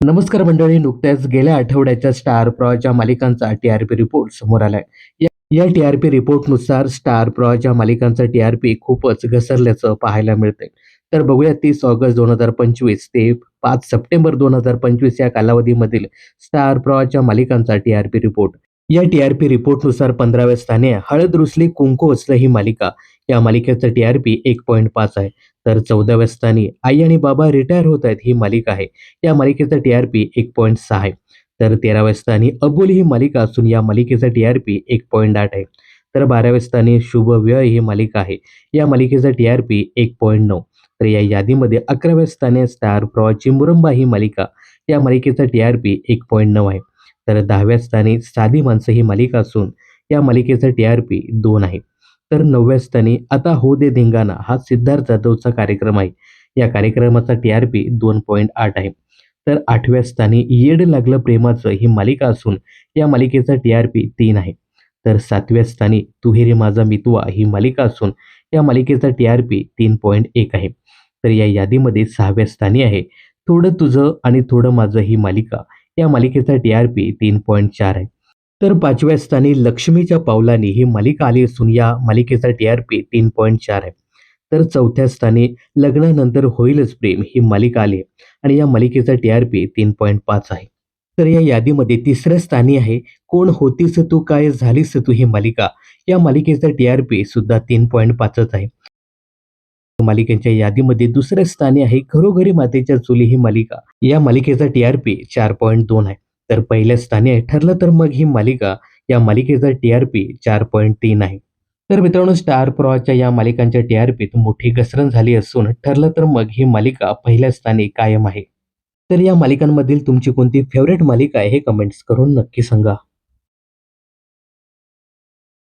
नमस्कार मंडळी नुकत्याच गेल्या आठवड्याच्या स्टार प्रवाहच्या मालिकांचा टीआरपी रिपोर्ट समोर आलाय. या- या टीआरपी रिपोर्टनुसार स्टार प्रवाहच्या मालिकांचा टीआरपी खूपच घसरल्याचं पाहायला मिळतंय. तर बघूया तीस ऑगस्ट दोन हजार पंचवीस ते पाच सप्टेंबर दोन हजार पंचवीस या कालावधीमधील स्टार प्रवाहच्या मालिकांचा टीआरपी रिपोर्ट या टीआरपी रिपोर्टनुसार पंधराव्या स्थानी हळद रुसली कुंकू असलं ही मालिका या मालिकेचं पी एक पॉईंट पाच आहे. तर चौदाव्या स्थानी आई आणि बाबा रिटायर होत आहेत ही मालिका आहे. या मालिकेचा पी एक पॉईंट सहा आहे. तर तेराव्या स्थानी अबोली ही मालिका असून या मालिकेचा पी एक पॉईंट आठ आहे. तर बाराव्या स्थानी शुभ व्यय ही मालिका आहे. या मालिकेचा पी एक पॉईंट नऊ. तर या यादीमध्ये अकराव्या स्थानी स्टार प्रॉ चिंबुरंबा ही मालिका या मालिकेचा पी एक पॉईंट नऊ आहे. तर दहाव्या स्थानी साधी माणसं ही मालिका असून या मालिकेचा पी दोन आहे. तर नवव्या स्थानी आता हो दे धिंगाणा हा सिद्धार्थ जाधवचा कार्यक्रम आहे. या कार्यक्रमाचा टी आर पी दोन पॉईंट आठ आहे. तर आठव्या स्थानी येड लागलं प्रेमाचं ही मालिका असून या मालिकेचा टी आर पी तीन आहे. तर सातव्या स्थानी तुहेरे रे माझा मितवा ही मालिका असून या मालिकेचा टी आर पी तीन पॉईंट एक आहे. तर या यादीमध्ये सहाव्या स्थानी आहे. थोडं तुझं आणि थोडं माझं ही मालिका या मालिकेचा टी आर पी तीन पॉईंट चार आहे. तर पाचव्या स्थानी लक्ष्मीच्या पावलांनी ही मालिका आली असून या मालिकेचा टीआरपी तीन पॉईंट चार आहे. तर चौथ्या स्थानी लग्नानंतर होईलच प्रेम ही मालिका आली आणि या मालिकेचा टीआरपी तीन पॉईंट पाच आहे. तर या यादीमध्ये तिसऱ्या स्थानी आहे कोण होतीस तू काय झालीस तू ही मालिका. या मालिकेचा टीआरपी सुद्धा तीन पॉईंट पाचच आहे. मालिकेच्या यादीमध्ये दुसऱ्या स्थानी आहे घरोघरी मातेच्या चुली ही मालिका. या मालिकेचा टीआरपी चार पॉईंट दोन आहे. तर पहिल्या स्थानी ठरलं तर मग ही मालिका या मालिकेचा टीआरपी चार पॉईंट तीन आहे. तर मित्रांनो स्टार प्रवाहाच्या या मालिकांच्या टीआरपीत मोठी घसरण झाली असून ठरलं तर मग ही मालिका पहिल्या स्थानी कायम आहे. तर या मालिकांमधील तुमची कोणती फेवरेट मालिका आहे हे कमेंट्स करून नक्की सांगा.